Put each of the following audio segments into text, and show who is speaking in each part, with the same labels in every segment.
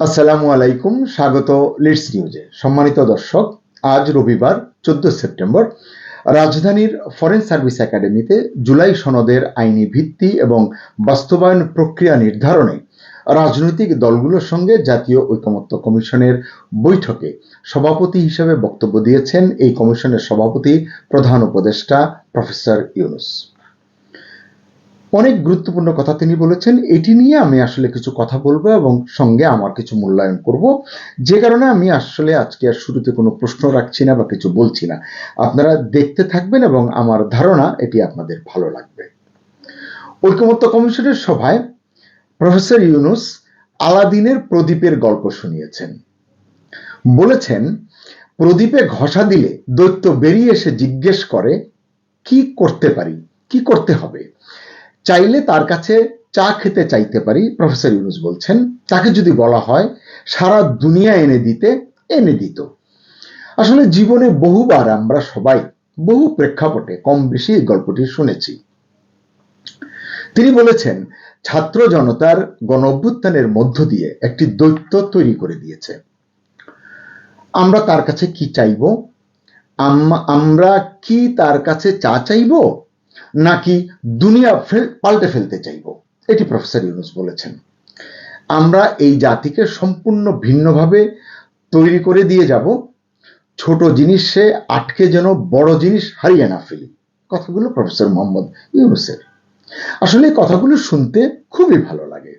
Speaker 1: আসসালামু আলাইকুম, স্বাগত লিডস নিউজে সম্মানিত দর্শক, আজ রবিবার, চোদ্দ সেপ্টেম্বর। রাজধানীর ফরেন সার্ভিস একাডেমিতে জুলাই সনদের আইনি ভিত্তি এবং বাস্তবায়ন প্রক্রিয়া নির্ধারণে রাজনৈতিক দলগুলোর সঙ্গে জাতীয় ঐকমত্য কমিশনের বৈঠকে সভাপতি হিসেবে বক্তব্য দিয়েছেন এই কমিশনের সভাপতি প্রধান উপদেষ্টা প্রফেসর ইউনুস। অনেক গুরুত্বপূর্ণ কথা তিনি বলেছেন। এটি নিয়ে আমি আসলে কিছু কথা বলব এবং সঙ্গে আমার কিছু মূল্যায়ন করব। যে কারণে আমি আসলে আজকে আর শুরুতে কোনো প্রশ্ন রাখছি না বা কিছু বলছি না। আপনারা দেখতে থাকবেন এবং আমার ধারণা এটি আপনাদের ভালো লাগবে। ঐকমত্য কমিশনের সভায় প্রফেসর ইউনুস আলাদিনের প্রদীপের গল্প শুনিয়েছেন। বলেছেন, প্রদীপে ঘষা দিলে দৈত্য বেরিয়ে এসে জিজ্ঞেস করে, কি করতে পারি? কি করতে হবে? চাইলে তার কাছে চা খেতে চাইতে পারি, প্রফেসর ইউনুস বলছেন। তাকে যদি বলা হয়, সারা দুনিয়া এনে দিতে, এনে দিত। আসলে জীবনে বহুবার আমরা সবাই বহু প্রেক্ষাপটে কম বেশি এই গল্পটি শুনেছি। তিনি বলেছেন, ছাত্র জনতার গণ অভ্যুত্থানের মধ্য দিয়ে একটি দৈত্য তৈরি করে দিয়েছে। আমরা তার কাছে কি চাইব? আমরা কি তার কাছে চা চাইব? নাকি দুনিয়া পাল্টে ফেলতে চাইব? এটি প্রফেসর ইউনুস বলেছেন। আমরা এই জাতিকে সম্পূর্ণ ভিন্নভাবে তৈরি করে দিয়ে যাব। ছোট জিনিসে আটকে যেন বড় জিনিস হারিয়ে না ফেলি। কথাগুলো প্রফেসর মোহাম্মদ ইউনুসের। আসলে কথাগুলো শুনতে খুবই ভালো লাগে।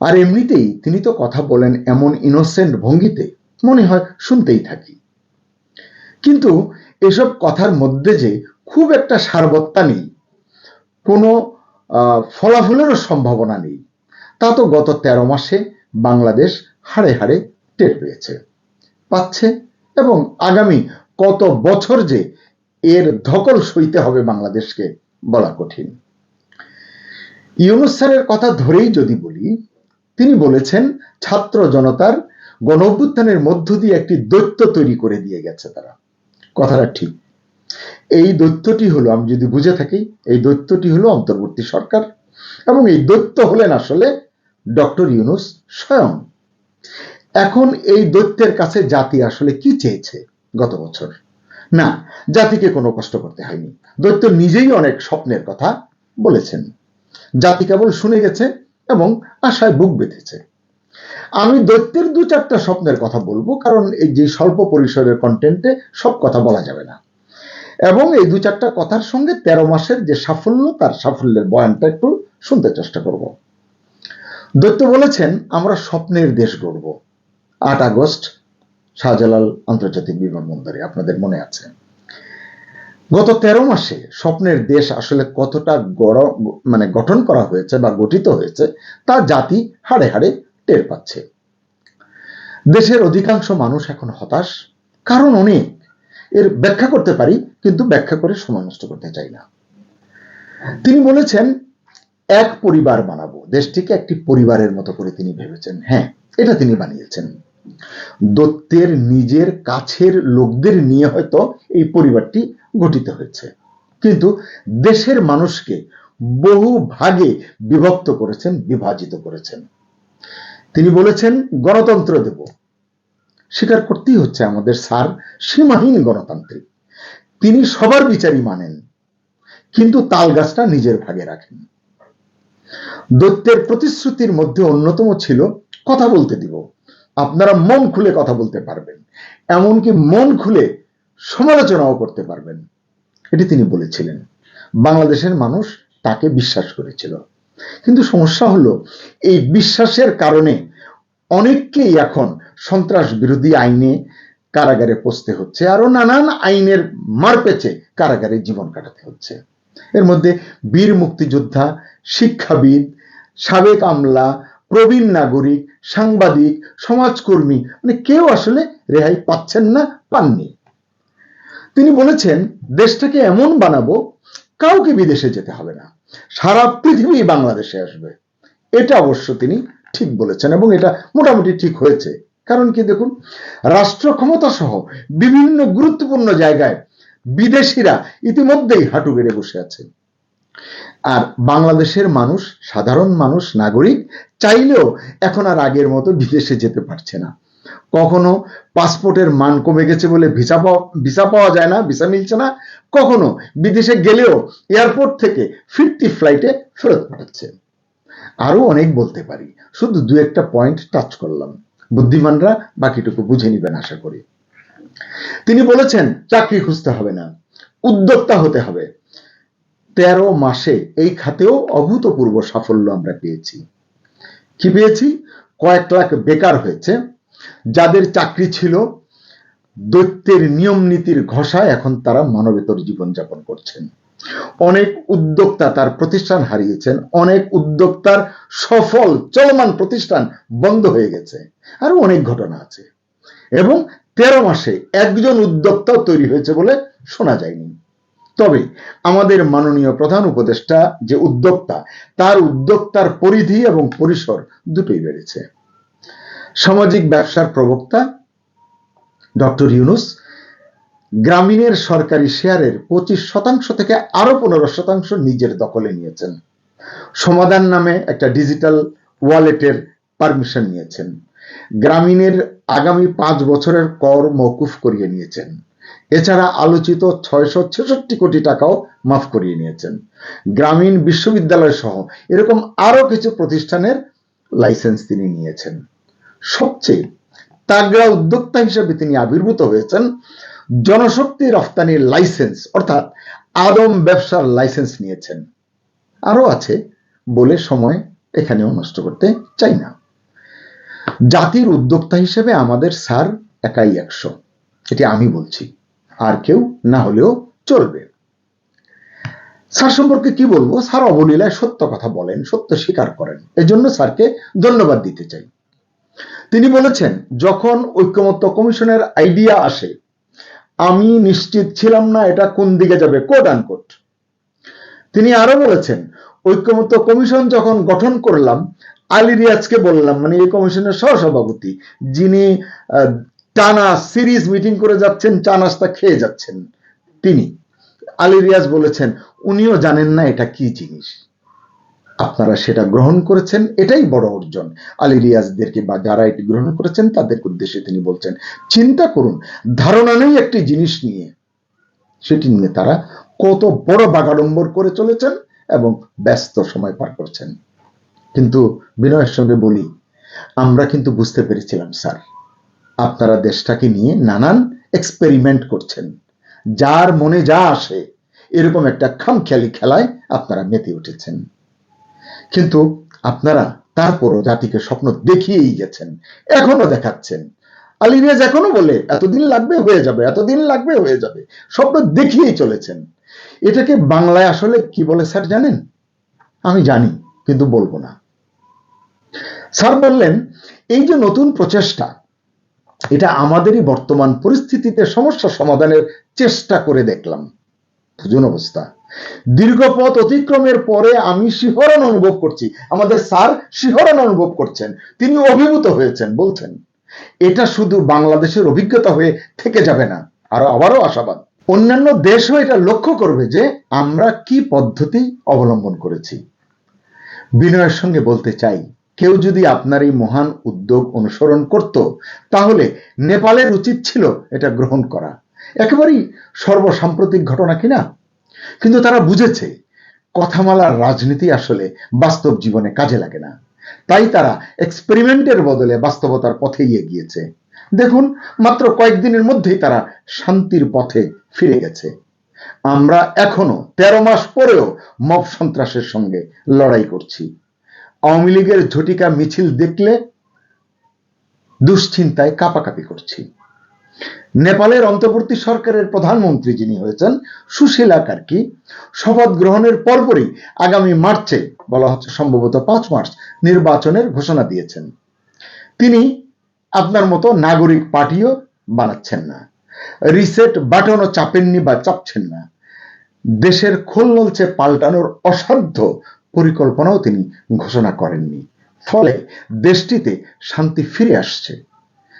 Speaker 1: আর এমনিতেই তিনি তো কথা বলেন এমন ইনোসেন্ট ভঙ্গিতে, মনে হয় শুনতেই থাকি। কিন্তু এসব কথার মধ্যে যে খুব একটা সারবত্তা নেই। কোনো ফলাফলেরও সম্ভাবনা নেই। তা তো গত তেরো মাসে বাংলাদেশ হাড়ে হাড়ে টের পেয়েছে, পাচ্ছে এবং আগামী কত বছর যে এর ধকল সইতে হবে বাংলাদেশকে বলা কঠিন। ইউনুস স্যারের কথা ধরেই যদি বলি, তিনি বলেছেন, ছাত্র জনতার গণ অভ্যুত্থানের মধ্য দিয়ে একটি দৈত্য তৈরি করে দিয়ে গেছে তারা। কথাটা ঠিক। এই দৈত্যটি হলো, আমি যদি বুঝে থাকি, এই দৈত্যটি হলো অন্তর্বর্তী সরকার এবং এই দৈত্য হলেন আসলে ডক্টর ইউনুস স্বয়ং। এখন এই দৈত্যের কাছে জাতি আসলে কি চেয়েছে গত বছর? না, জাতিকে কোনো কষ্ট করতে হয়নি। দৈত্য নিজেই অনেক স্বপ্নের কথা বলেছেন। জাতি কেবল শুনে গেছে এবং আশায় বুক বেঁধেছে। আমি দৈত্যের দু চারটা স্বপ্নের কথা বলব, কারণ এই যে স্বল্প পরিসরের কন্টেন্টে সব কথা বলা যাবে না। এবং এই দু চারটা কথার সঙ্গে তেরো মাসের যে সাফল্য, তার সাফল্যের বয়ানটা একটু শুনতে চেষ্টা করব। দৈত্য বলেছেন, আমরা স্বপ্নের দেশ গড়ব। আট আগস্ট, শাহজালাল আন্তর্জাতিক বিমানবন্দরে আপনাদের মনে আছে? গত তেরো মাসে স্বপ্নের দেশ আসলে কতটা গড় মানে গঠন করা হয়েছে বা গঠিত হয়েছে, তা জাতি হাড়ে হাড়ে টের পাচ্ছে। দেশের অধিকাংশ মানুষ এখন হতাশ, কারণ অনেক এর ব্যাখ্যা করতে পারি, কিন্তু ব্যাখ্যা করে সময় নষ্ট করতে চাই না। তিনি বলেছেন, এক পরিবার বানাবো। দেশটিকে একটি পরিবারের মতো করে তিনি ভেবেছেন। হ্যাঁ এটা তিনি বানিয়েছেন। দত্তের নিজের কাছের লোকদের নিয়ে হয়তো এই পরিবারটি গঠিত হয়েছে। কিন্তু দেশের মানুষকে বহু ভাগে বিভক্ত করেছেন, বিভাজিত করেছেন। তিনি বলেছেন, গণতন্ত্র দেব। স্বীকার করতেই হচ্ছে আমাদের স্যার সীমাহীন গণতান্ত্রিক। তিনি সবার বিচারই মানেন, কিন্তু তাল গাছটা নিজের ভাগে রাখেন। দৈত্যের প্রতিশ্রুতির মধ্যে অন্যতম ছিল কথা বলতে দিব। আপনারা মন খুলে কথা বলতে পারবেন, এমনকি মন খুলে সমালোচনাও করতে পারবেন। এটি তিনি বলেছিলেন। বাংলাদেশের মানুষ তাকে বিশ্বাস করেছিল। কিন্তু সমস্যা হলো, এই বিশ্বাসের কারণে অনেককেই এখন সন্ত্রাস বিরোধী আইনে কারাগারে পচতে হচ্ছে আরও নানান আইনের মার পেছে কারাগারে জীবন কাটাতে হচ্ছে। এর মধ্যে বীর মুক্তিযোদ্ধা, শিক্ষাবিদ, সাবেক আমলা, প্রবীণ নাগরিক, সাংবাদিক, সমাজকর্মী মানে কেউ আসলে রেহাই পাচ্ছেন না, পাননি। তিনি বলেছেন, দেশটাকে এমন বানাবো, কাউকে বিদেশে যেতে হবে না, সারা পৃথিবী বাংলাদেশে আসবে। এটা অবশ্য তিনি ঠিক বলেছেন এবং এটা মোটামুটি ঠিক হয়েছে। কারণ কি দেখুন? রাষ্ট্র ক্ষমতা সহ বিভিন্ন গুরুত্বপূর্ণ জায়গায় বিদেশিরা ইতিমধ্যেই হাঁটু গেড়ে বসে আছে। আর বাংলাদেশের মানুষ, সাধারণ মানুষ, নাগরিক চাইলেও এখন আর আগের মতো বিদেশে যেতে পারছে না। কখনো পাসপোর্টের মান কমে গেছে বলে ভিসা পাওয়া ভিসা পাওয়া যায় না, ভিসা মিলছে না, কখনো বিদেশে গেলেও এয়ারপোর্ট থেকে ফিরতি ফ্লাইটে ফেরত পাঠাচ্ছে। আরও অনেক বলতে পারি। শুধু দু একটা পয়েন্ট টাচ করলাম। বুদ্ধিমানরা বাকিটুকু বুঝে নিবেন আশা করি। তিনি বলেছেন, চাকরি খুঁজতে হবে না, উদ্যোক্তা হতে হবে। তেরো মাসে এই খাতেও অভূতপূর্ব সাফল্য আমরা পেয়েছি। কি পেয়েছি? কয়েক লাখ বেকার হয়েছে, যাদের চাকরি ছিল দৈত্যের নিয়ম নীতির ঘষায় এখন তারা মানবেতর জীবনযাপন করছেন। অনেক উদ্যোক্তা তার প্রতিষ্ঠান হারিয়েছেন, অনেক উদ্যোক্তার সফল চলমান প্রতিষ্ঠান বন্ধ হয়ে গেছে আরও অনেক ঘটনা আছে। এবং তেরো মাসে একজন উদ্যোক্তাও তৈরি হয়েছে বলে শোনা যায়নি। তবে আমাদের মাননীয় প্রধান উপদেষ্টা যে উদ্যোক্তা, তার উদ্যোক্তার পরিধি এবং পরিসর দুটোই বেড়েছে। সামাজিক ব্যবসার প্রবক্তা ডক্টর ইউনুস গ্রামীণের সরকারি শেয়ারের পঁচিশ শতাংশ থেকে আরও পনেরো শতাংশ নিজের দখলে নিয়েছেন। সমাধান নামে একটা ডিজিটাল ওয়ালেটের পারমিশন নিয়েছেন। গ্রামীণের আগামী পাঁচ বছরের কর মৌকুফ করিয়ে নিয়েছেন। এছাড়া আলোচিত ছয়শো ছেষট্টি কোটি টাকাও মাফ করিয়ে নিয়েছেন। গ্রামীণ বিশ্ববিদ্যালয় সহ এরকম আরও কিছু প্রতিষ্ঠানের লাইসেন্স তিনি নিয়েছেন। সবচেয়ে তাগড়া উদ্যোক্তা হিসেবে তিনি আবির্ভূত হয়েছেন জনশক্তি রফতানির লাইসেন্স, অর্থাৎ আদম ব্যবসার লাইসেন্স নিয়েছেন। আরও আছে বলে সময় এখানেও নষ্ট করতে চাই না। জাতির উদ্যোক্তা হিসেবে আমাদের স্যার একাই একশো। এটি আমি বলছি, আর কেউ না হলেও চলবে। স্যার সম্পর্কে কি বলব? স্যার অবলীলায় সত্য কথা বলেন, সত্য স্বীকার করেন। এজন্য স্যারকে ধন্যবাদ দিতে চাই। তিনি বলেছেন, যখন ঐক্যমত্য কমিশনের আইডিয়া আসে আমি নিশ্চিত ছিলাম না এটা কোন দিকে যাবে কোট আনকোট তিনি আরও বলেছেন, ঐক্যমত্য কমিশন যখন গঠন করলাম, আলী রিয়াজকে বললাম মানে এই কমিশনের সহসভাপতি, যিনি টানা সিরিজ মিটিং করে যাচ্ছেন, চা নাস্তা খেয়ে যাচ্ছেন, তিনি। আলী রিয়াজ বলেছেন, উনিও জানেন না এটা কি জিনিস। আপনারা সেটা গ্রহণ করেছেন, এটাই বড় অর্জন। আলী রিয়াজদেরকে বা যারা এটি গ্রহণ করেছেন, তাদের উদ্দেশ্যে তিনি বলছেন, চিন্তা করুন, ধারণা নেই একটি জিনিস নিয়ে। সেটি নিয়ে তারা কত বড় বাগাড়ম্বর করে চলেছেন এবং ব্যস্ত সময় পার করছেন। কিন্তু বিনয়ের সঙ্গে বলি, আমরা কিন্তু বুঝতে পেরেছিলাম, স্যার, আপনারা দেশটাকে নিয়ে নানান এক্সপেরিমেন্ট করছেন। যার মনে যা আসে, এরকম একটা খামখেয়ালি খেলায় আপনারা মেতে উঠেছেন। কিন্তু আপনারা তারপরও জাতিকে স্বপ্ন দেখিয়েই গেছেন, এখনও দেখাচ্ছেন। আলিরিয়াজ এখনও বলে, এতদিন লাগবে হয়ে যাবে, এতদিন লাগবে হয়ে যাবে। স্বপ্ন দেখিয়েই চলেছেন। এটাকে বাংলায় আসলে কি বলে, স্যার, জানেন? আমি জানি, কিন্তু বলব না। স্যার বললেন, এই যে নতুন প্রচেষ্টা, এটা আমাদেরই বর্তমান পরিস্থিতিতে সমস্যা সমাধানের চেষ্টা করে দেখলাম। বুঝুন অবস্থা। দীর্ঘ পথ অতিক্রমের পরে আমি শিহরণ অনুভব করছি। আমাদের স্যার শিহরণ অনুভব করছেন। তিনি অভিভূত হয়েছেন, বলছেন, এটা শুধু বাংলাদেশের অভিজ্ঞতা হয়ে থেকে যাবে না, আরও আবারও আশাবাদ। অন্যান্য দেশও এটা লক্ষ্য করবে যে আমরা কি পদ্ধতি অবলম্বন করেছি। বিনয়ের সঙ্গে বলতে চাই, কেউ যদি আপনার এই মহান উদ্যোগ অনুসরণ করত, তাহলে নেপালের উচিত ছিল এটা গ্রহণ করা। একেবারেই সর্বসাম্প্রতিক ঘটনা কিনা? কিন্তু তারা বুঝেছে, কথামালার রাজনীতি আসলে বাস্তব জীবনে কাজে লাগে না। তাই তারা এক্সপেরিমেন্টের বদলে বাস্তবতার পথে গিয়েছে। দেখুন, মাত্র কয়েকদিনের মধ্যেই তারা শান্তির পথে ফিরে গেছে। আমরা এখনও তেরো মাস পরেও মব সন্ত্রাসের সঙ্গে লড়াই করছি। আওয়ামী লীগের ঝটিকা মিছিল দেখলে দুশ্চিন্তায় কাপাকাপি করছি। নেপালের অন্তর্বর্তী সরকারের প্রধানমন্ত্রী যিনি হয়েছেন, সুশীলা কার্কি, শপথ গ্রহণের পরপরই আগামী মার্চে, বলা হচ্ছে সম্ভবত পাঁচ মার্চ, নির্বাচনের ঘোষণা দিয়েছেন। তিনি আপনার মতো নাগরিক পার্টিও বানাচ্ছেন না। রিসেট বাটনও চাপেননি বা চাপছেন না। দেশের খোল নলছে পাল্টানোর অসাধ্য পরিকল্পনাও তিনি ঘোষণা করেননি। ফলে দেশটিতে শান্তি ফিরে আসছে।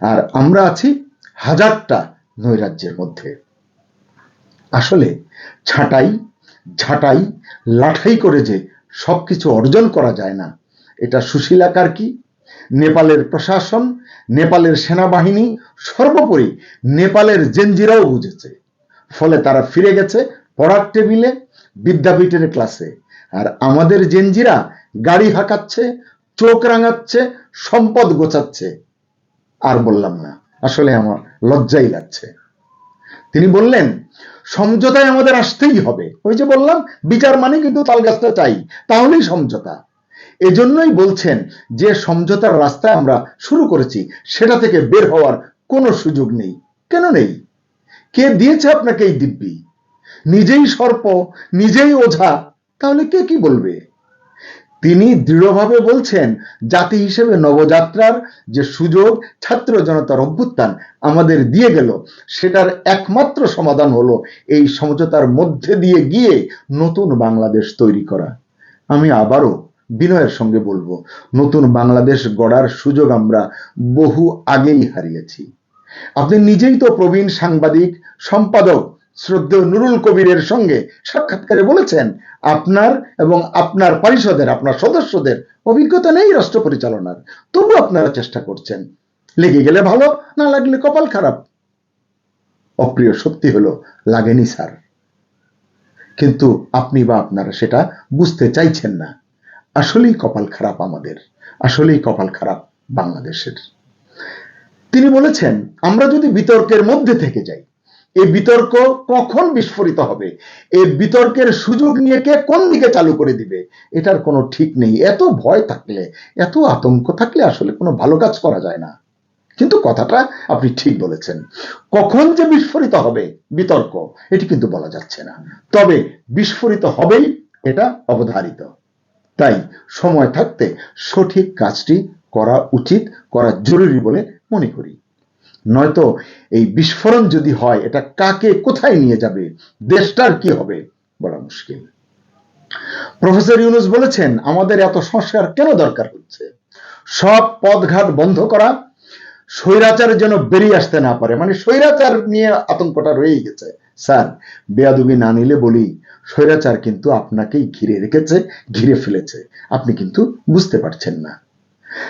Speaker 1: আর আমরা আছি হাজারটা নৈরাজ্যের মধ্যে। আসলে ছাঁটাই, ঝাঁটাই, লাঠাই করে যে সব কিছু অর্জন করা যায় না, এটা সুশীলাকার কি? নেপালের প্রশাসন, নেপালের সেনাবাহিনী, সর্বোপরি নেপালের জেনজিরাও বুঝেছে। ফলে তারা ফিরে গেছে পড়ার টেবিলে, বিদ্যাপীঠের ক্লাসে। আর আমাদের জেনজিরা গাড়ি হাঁকাচ্ছে, চোখ রাঙাচ্ছে, সম্পদ গোছাচ্ছে। আর বললাম না আসলে আমার লজ্জাই লাগছে। তিনি বললেন, সমঝোতায় আমাদের আসতেই হবে। ওই যে বললাম, বিচার মানে কিন্তু তাল গাছটা চাই, তাহলেই সমঝোতা। এজন্যই বলছেন, যে সমঝোতার রাস্তায় আমরা শুরু করেছি, সেটা থেকে বের হওয়ার কোনো সুযোগ নেই। কেন নেই? কে দিয়েছে আপনাকে এই দিব্যি? নিজেই সর্প, নিজেই ওঝা, তাহলে কে কি বলবে? তিনি দৃঢ়ভাবে বলছেন, জাতি হিসেবে নবযাত্রার যে সুযোগ ছাত্র জনতার অভ্যুত্থান আমাদের দিয়ে গেল, সেটার একমাত্র সমাধান হলো এই সমঝোতার মধ্যে দিয়ে গিয়ে নতুন বাংলাদেশ তৈরি করা। আমি আবারও বিনয়ের সঙ্গে বলব, নতুন বাংলাদেশ গড়ার সুযোগ আমরা বহু আগেই হারিয়েছি। আপনি নিজেই তো প্রবীণ সাংবাদিক, সম্পাদক শ্রদ্ধেয় নুরুল কবিরের সঙ্গে সাক্ষাৎকারে বলেছেন, আপনার এবং আপনার পরিষদের, আপনার সদস্যদের অভিজ্ঞতা নেই রাষ্ট্র পরিচালনার। তবু আপনারা চেষ্টা করছেন। লেগে গেলে ভালো, না লাগলে কপাল খারাপ। অপ্রিয় সত্যি হলো, লাগেনি স্যার। কিন্তু আপনি বা আপনারা সেটা বুঝতে চাইছেন না। আসলেই কপাল খারাপ আমাদের। আসলেই কপাল খারাপ বাংলাদেশের। তিনি বলেছেন, আমরা যদি বিতর্কের মধ্যে থেকে যাই এই বিতর্ক কখন বিস্ফোরিত হবে? এই বিতর্কের সুযোগ নিয়ে কে কোন দিকে চালু করে দিবে? এটার কোনো ঠিক নেই। এত ভয় থাকলে, এত আতঙ্ক থাকলে আসলে কোনো ভালো কাজ করা যায় না। কিন্তু কথাটা আপনি ঠিক বলেছেন। কখন যে বিস্ফোরিত হবে বিতর্ক, এটি কিন্তু বলা যাচ্ছে না। তবে বিস্ফোরিত হবেই, এটা অবধারিত। তাই সময় থাকতে সঠিক কাজটি করা উচিত, করা জরুরি বলে মনে করি। নয়তো এই বিস্ফোরণ যদি হয়, এটা কাকে কোথায় নিয়ে যাবে? দেশটার কি হবে? বলা মুশকিল। প্রফেসর ইউনুস বলেছেন, আমাদের এত সংস্কার কেন দরকার হচ্ছে? সব পথঘাট বন্ধ করা, স্বৈরাচার যেন বেরিয়ে আসতে না পারে। মানে স্বৈরাচার নিয়ে আতঙ্কটা রয়েই গেছে। স্যার, বেয়াদুবি না নিলে বলি, স্বৈরাচার কিন্তু আপনাকেই ঘিরে রেখেছে, ঘিরে ফেলেছে। আপনি কিন্তু বুঝতে পারছেন না।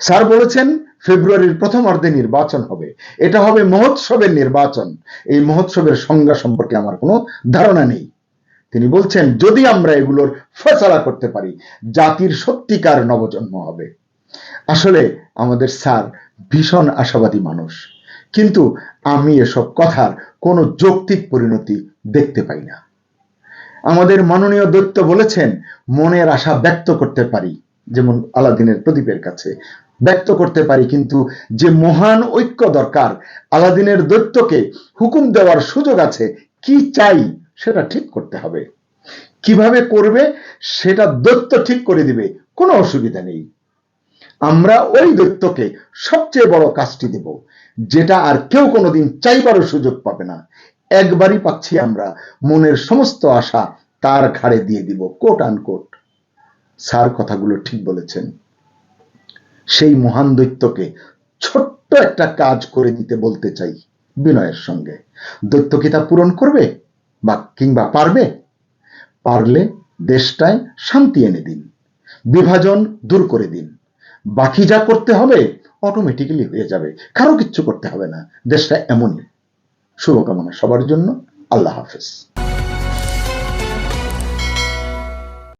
Speaker 1: স্যার বলেছেন ফেব্রুয়ারির প্রথমার্ধে নির্বাচন হবে। এটা হবে মহোৎসবের নির্বাচন। এই মহোৎসবের সংজ্ঞা সম্পর্কে আমার কোনো ধারণা নেই। তিনি বলছেন, যদি আমরা এগুলোর ফসলা করতে পারি, জাতির সত্যিকার নবজন্ম হবে। আসলে আমাদের স্যার ভীষণ আশাবাদী মানুষ। কিন্তু আমি এসব কথার কোনো যৌক্তিক পরিণতি দেখতে পাই না। আমাদের মাননীয় দৈত্য বলেছেন, মনের আশা ব্যক্ত করতে পারি, যেমন আলাদিনের প্রদীপের কাছে। ব্যক্ত করতে পারি, কিন্তু যে মহান ঐক্য দরকার, আলাদিনের দৈত্যকে হুকুম দেওয়ার সুযোগ আছে, কি চাই সেটা ঠিক করতে হবে। কীভাবে করবে সেটা দৈত্য ঠিক করে দিবে, কোনো অসুবিধা নেই। আমরা ওই দৈত্যকে সবচেয়ে বড় কাজটি দেব, যেটা আর কেউ কোনোদিন চাইবারও সুযোগ পাবে না। একবারই পাচ্ছি আমরা, মনের সমস্ত আশা তার ঘাড়ে দিয়ে দিব কোট আন কোট স্যার কথাগুলো ঠিক বলেছেন। সেই মহান দৈত্যকে ছোট্ট একটা কাজ করে দিতে বলতে চাই বিনয়ের সঙ্গে। দৈত্য কি তা পূরণ করবে বা কিংবা পারবে? পারলে দেশটায় শান্তি এনে দিন, বিভাজন দূর করে দিন। বাকি যা করতে হবে অটোমেটিক্যালি হয়ে যাবে, কারও কিচ্ছু করতে হবে না, দেশটা এমনই। শুভকামনা সবার জন্য, আল্লাহ হাফেজ।